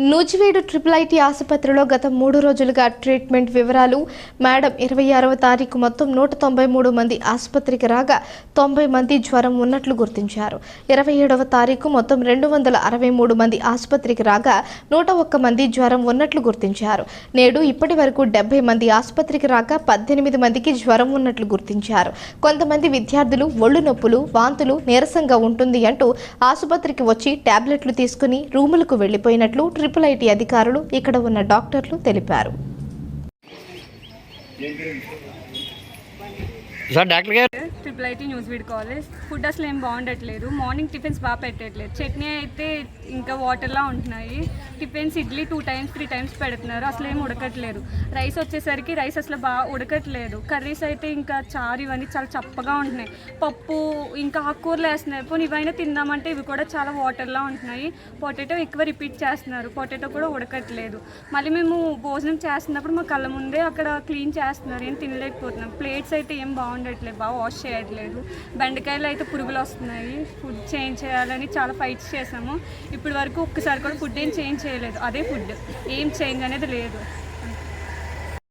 Nuzvid triple IT ఆసుపత్రిలో గత మూడు రోజులుగా ట్రీట్మెంట్ వివరాలు. మేడం ఇరవై ఆరవ తారీఖు మొత్తం నూట తొంభై మూడు మంది ఆసుపత్రికి రాగా తొంభై మంది జ్వరం ఉన్నట్లు గుర్తించారు. ఇరవై ఏడవ తారీఖు మొత్తం రెండు వందల అరవై మూడు మంది ఆసుపత్రికి రాగా నూట ఒక్క మంది జ్వరం ఉన్నట్లు గుర్తించారు. నేడు ఇప్పటి వరకు డెబ్బై మంది ఆసుపత్రికి రాగా పద్దెనిమిది మందికి జ్వరం ఉన్నట్లు గుర్తించారు. కొంతమంది విద్యార్థులు ఒళ్ళు నొప్పులు వాంతులు నీరసంగా ఉంటుంది అంటూ ఆసుపత్రికి వచ్చి టాబ్లెట్లు తీసుకుని రూములకు వెళ్ళిపోయినట్లు ట్రిపుల్ ఐటీ అధికారులు ఇక్కడ ఉన్న డాక్టర్లు తెలిపారు. సార్ డాక్టర్ గారు? Triple IIT Nuzvid college food అసలు ఏం బాగుండట్లేదు. మార్నింగ్ టిఫిన్స్ బాగా పెట్టట్లేదు. చట్నీ అయితే ఇంకా వాటర్లా ఉంటున్నాయి. Tiffins idli two times three times పెడుతున్నారు. అసలు ఏం ఉడకట్లేదు. రైస్ వచ్చేసరికి రైస్ అసలు బాగా ఉడకట్లేదు. కర్రీస్ అయితే ఇంకా చారు ఇవన్నీ చాలా చప్పగా ఉంటున్నాయి. పప్పు ఇంకా ఆకుకూరలు వేస్తున్నాయి. పోనీ ఇవైనా తిందామంటే ఇవి కూడా చాలా వాటర్లా ఉంటున్నాయి. పొటాటో ఎక్కువ రిపీట్ చేస్తున్నారు. పొటాటో కూడా ఉడకట్లేదు. మళ్ళీ మేము భోజనం చేస్తున్నప్పుడు మా కళ్ళ ముందే అక్కడ క్లీన్ చేస్తున్నారు. ఏం తినలేకపోతున్నాం. ప్లేట్స్ అయితే ఏం బాగుండట్లేదు బాగా వాష్ చేయట్లేదు. బెండకాయలు అయితే పురుగులు వస్తున్నాయి ఫుడ్ చేంజ్ చేయాలని చాలా ఫైట్స్ చేసాము. ఇప్పటి వరకు ఒక్కసారి కూడా ఫుడ్ ఏం చేంజ్ చేయలేదు అదే ఫుడ్ ఏం చేంజ్ అనేది లేదు.